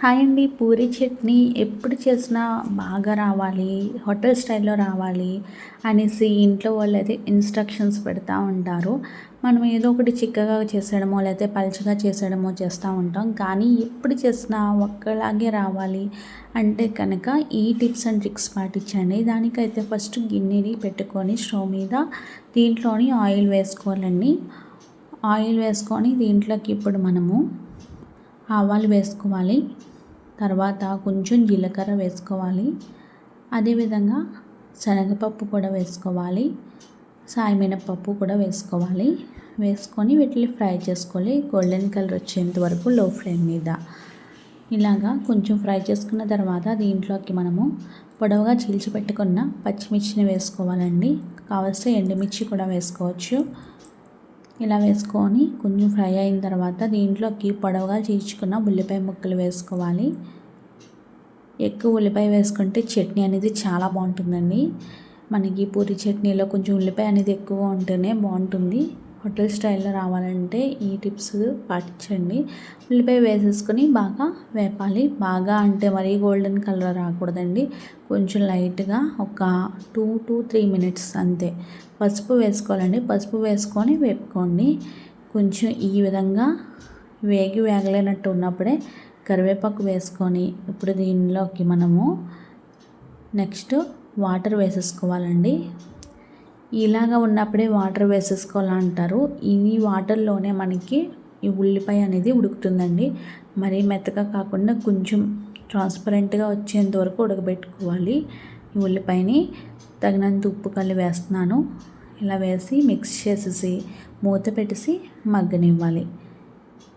Hi అండి. పూరి చట్నీ ఎప్పుడు చేసినా బాగా రావాలి హోటల్ స్టైల్లో రావాలి అనేసి ఇంట్లో వాళ్ళు అయితే ఇన్స్ట్రక్షన్స్ పెడతా ఉంటారు. మనం ఏదో ఒకటి చిక్కగా చేసేయడమో లేకపోతే పలుచగా చేసేయడమో చేస్తూ ఉంటాం. కానీ ఎప్పుడు చేసినా ఒక్కలాగే రావాలి అంటే కనుక ఈ టిప్స్ అండ్ ట్రిక్స్ పాటించండి. దానికైతే ఫస్ట్ గిన్నెని పెట్టుకొని స్టవ్ మీద దీంట్లోని ఆయిల్ వేసుకోవాలండి. ఆయిల్ వేసుకొని దీంట్లోకి ఇప్పుడు మనము ఆవాలు వేసుకోవాలి. తర్వాత కొంచెం జీలకర్ర వేసుకోవాలి. అదేవిధంగా శనగపప్పు కూడా వేసుకోవాలి. సాయమినపప్పు కూడా వేసుకోవాలి. వేసుకొని వీటిని ఫ్రై చేసుకోవాలి. గోల్డెన్ కలర్ వచ్చేంత వరకు లో ఫ్లేమ్ మీద. ఇలాగా కొంచెం ఫ్రై చేసుకున్న తర్వాత దీంట్లోకి మనము పొడవుగా చీల్చి పెట్టుకున్న పచ్చిమిర్చిని వేసుకోవాలండి. కావలసిన ఎండుమిర్చి కూడా వేసుకోవచ్చు. ఇలా వేసుకొని కొంచెం ఫ్రై అయిన తర్వాత దీంట్లోకి పొడవుగా చీల్చుకున్న ఉల్లిపాయ ముక్కలు వేసుకోవాలి. ఎక్కువ ఉల్లిపాయ వేసుకుంటే చట్నీ అనేది చాలా బాగుంటుందండి. మనకి పూరి చట్నీలో కొంచెం ఉల్లిపాయ అనేది ఎక్కువ ఉంటేనే బాగుంటుంది. హోటల్ స్టైల్లో రావాలంటే ఈ టిప్స్ పాటించండి. ఉల్లిపాయ వేసేసుకొని బాగా వేపాలి. బాగా అంటే మరీ గోల్డెన్ కలర్ రాకూడదండి. కొంచెం లైట్గా ఒక టూ టు త్రీ మినిట్స్ అంతే. పసుపు వేసుకోవాలండి. పసుపు వేసుకొని వేపుకోండి. కొంచెం ఈ విధంగా వేగి వేగలేనట్టు ఉన్నప్పుడే కరివేపాకు వేసుకొని ఇప్పుడు దీనిలోకి మనము నెక్స్ట్ వాటర్ వేసేసుకోవాలండి. ఇలాగ ఉన్నప్పుడే వాటర్ వేసేసుకోవాలంటారు. ఈ వాటర్లోనే మనకి ఈ ఉల్లిపాయ అనేది ఉడుకుతుందండి. మరీ మెత్తగా కాకుండా కొంచెం ట్రాన్స్పరెంట్గా వచ్చేంత వరకు ఉడకబెట్టుకోవాలి. ఈ ఉల్లిపాయని తగినంత ఉప్పు కళ్ళు వేస్తున్నాను. ఇలా వేసి మిక్స్ చేసేసి మూత పెట్టేసి మగ్గనివ్వాలి.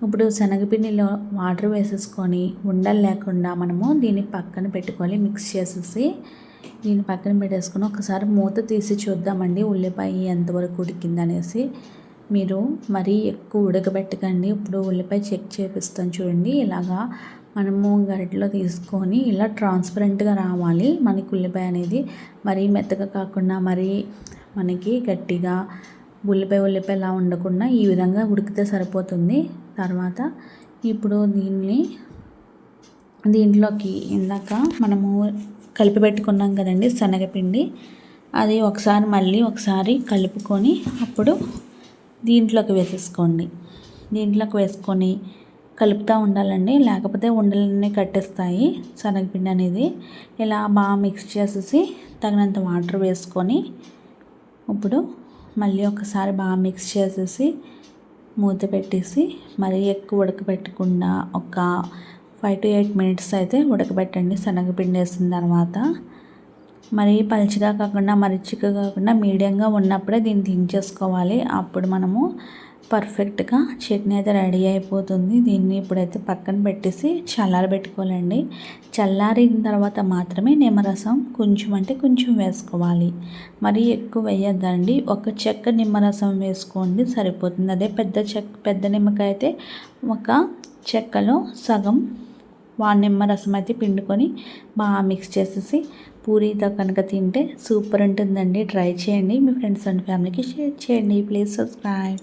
ఇప్పుడు శనగపిండిలో వాటర్ వేసేసుకొని ఉండలు లేకుండా మనము దీన్ని పక్కన పెట్టుకోవాలి మిక్స్ చేసేసి నేను పక్కన పెట్టేసుకొని ఒకసారి మూత తీసి చూద్దామండి. ఉల్లిపాయ ఎంతవరకు ఉడికిందనేసి మీరు మరీ ఎక్కువ ఉడకబెట్టకండి. ఇప్పుడు ఉల్లిపాయ చెక్ చేపిస్తాను చూడండి. ఇలాగా మనము గరిటలో తీసుకొని ఇలా ట్రాన్స్పరెంట్గా రావాలి. మనకి ఉల్లిపాయ అనేది మరీ మెత్తగా కాకుండా మరీ మనకి గట్టిగా ఉల్లిపాయ ఉల్లిపాయ ఇలా ఉండకుండా ఈ విధంగా ఉడికితే సరిపోతుంది. తర్వాత ఇప్పుడు దీన్ని దీంట్లోకి ఇందాక మనము కలిపి పెట్టుకున్నాం కదండి శనగపిండి. అది ఒకసారి మళ్ళీ ఒకసారి కలుపుకొని అప్పుడు దీంట్లోకి వేసేసుకోండి. దీంట్లోకి వేసుకొని కలుపుతూ ఉండాలండి. లేకపోతే ఉండలన్నీ కట్టేస్తాయి శనగపిండి అనేది. ఇలా బాగా మిక్స్ చేసేసి తగినంత వాటర్ వేసుకొని ఇప్పుడు మళ్ళీ ఒకసారి బాగా మిక్స్ చేసేసి మూత పెట్టేసి మరీ ఎక్కువ ఉడకబెట్టకుండా ఒక ఫైవ్ టు ఎయిట్ మినిట్స్ అయితే ఉడకబెట్టండి. శనగపిండి వేసిన తర్వాత మరీ పలుచగా కాకుండా మరీ చిక్కగా కాకుండా మీడియంగా ఉన్నప్పుడే దీన్ని దించేసుకోవాలి. అప్పుడు మనము పర్ఫెక్ట్గా చట్నీ అయితే రెడీ అయిపోతుంది. దీన్ని ఇప్పుడైతే పక్కన పెట్టేసి చల్లారబెట్టుకోవాలండి చల్లారిన తర్వాత మాత్రమే నిమ్మరసం కొంచెం అంటే కొంచెం వేసుకోవాలి. మరీ ఎక్కువ వేయద్దండి. ఒక చెక్క నిమ్మరసం వేసుకోండి సరిపోతుంది. అదే పెద్ద చెక్క పెద్ద నిమ్మకాయ అయితే ఒక చెక్కలో సగం నిమ్మరసం అయితే పిండుకొని బాగా మిక్స్ చేసేసి పూరీతో కనుక తింటే సూపర్ ఉంటుందండి. ట్రై చేయండి. మీ ఫ్రెండ్స్ అండ్ ఫ్యామిలీకి షేర్ చేయండి. Please subscribe